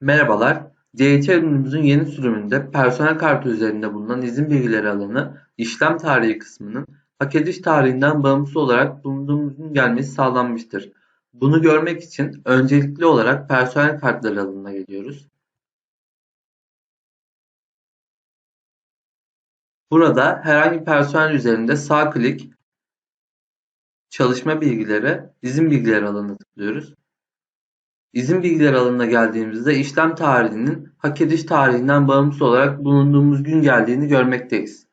Merhabalar, DHT ürünümüzün yeni sürümünde personel kartı üzerinde bulunan izin bilgileri alanı işlem tarihi kısmının hak ediş tarihinden bağımsız olarak bulunduğumuz gün gelmesi sağlanmıştır. Bunu görmek için öncelikli olarak personel kartları alanına geliyoruz. Burada herhangi personel üzerinde sağ klik, çalışma bilgileri, izin bilgileri alanına tıklıyoruz. İzin bilgileri alanına geldiğimizde işlem tarihinin hak ediş tarihinden bağımsız olarak bulunduğumuz gün geldiğini görmekteyiz.